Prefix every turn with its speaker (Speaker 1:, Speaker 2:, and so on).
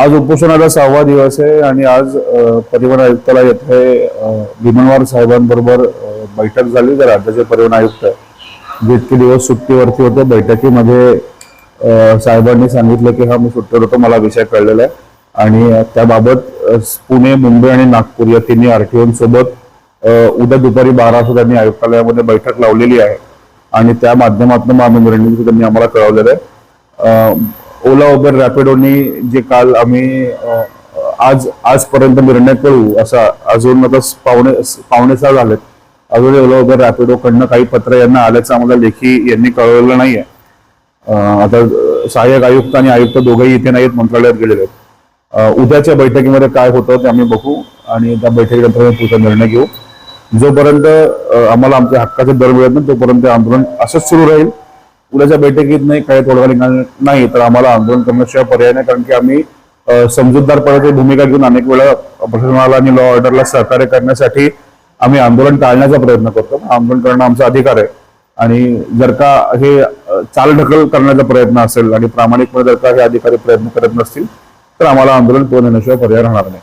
Speaker 1: आज उपोषणाचा सहावा दिवस आहे आणि आज परिवहन आयुक्ताला येथे भीमनवार साहेबांबरोबर बैठक झाली. तर राज्याचे परिवहन आयुक्त जितके दिवस सुट्टीवरती होते बैठकीमध्ये साहेबांनी सांगितलं की हा मी सुट्टीवर होतो मला विषय कळलेला आहे. आणि त्याबाबत पुणे मुंबई आणि नागपूर या तिन्ही आर सोबत अ, उद्या दुपारी बारा वाजता त्यांनी आयुक्तालयामध्ये बैठक लावलेली आहे. आणि त्या माध्यमातून मग आम्ही निर्णय त्यांनी आम्हाला कळवलेलं आहे. ओला उबेर रॅपिडोनी जे काल आम्ही आज आजपर्यंत निर्णय करू असा अजून आता पावणे पावणे सहा झालेत. अजून ओला उबेर रॅपिडो कडनं काही पत्र यांना आल्याचं आम्हाला लेखी यांनी कळवलं नाही आहे आता सहाय्यक आयुक्त आणि आयुक्त दोघंही इथे नाहीत मंत्रालयात गेलेले आहेत. उद्याच्या बैठकीमध्ये काय होतं ते आम्ही बघू आणि त्या बैठकीनंतर पुढचा निर्णय घेऊ. जोपर्यंत आम्हाला आमच्या हक्काचे दर मिळत नाही तोपर्यंत आंदोलन असंच सुरू राहील. उद्याच्या बैठकीत नाही काही तोडगा निघाला नाही तर आम्हाला आंदोलन करण्याशिवाय पर्याय नाही कारण की आम्ही समजूतदारपणाची भूमिका घेऊन अनेक वेळा प्रशासनाला आणि लॉ ऑर्डरला सहकार्य करण्यासाठी आम्ही आंदोलन टाळण्याचा प्रयत्न करतो. आंदोलन करणं आमचा अधिकार आहे. आणि जर का हे चालढकल करण्याचा प्रयत्न असेल आणि प्रामाणिकपणे जर का हे अधिकारी प्रयत्न करत नसतील तर आम्हाला आंदोलन पूर्ण येण्याशिवाय पर्याय राहणार नाही.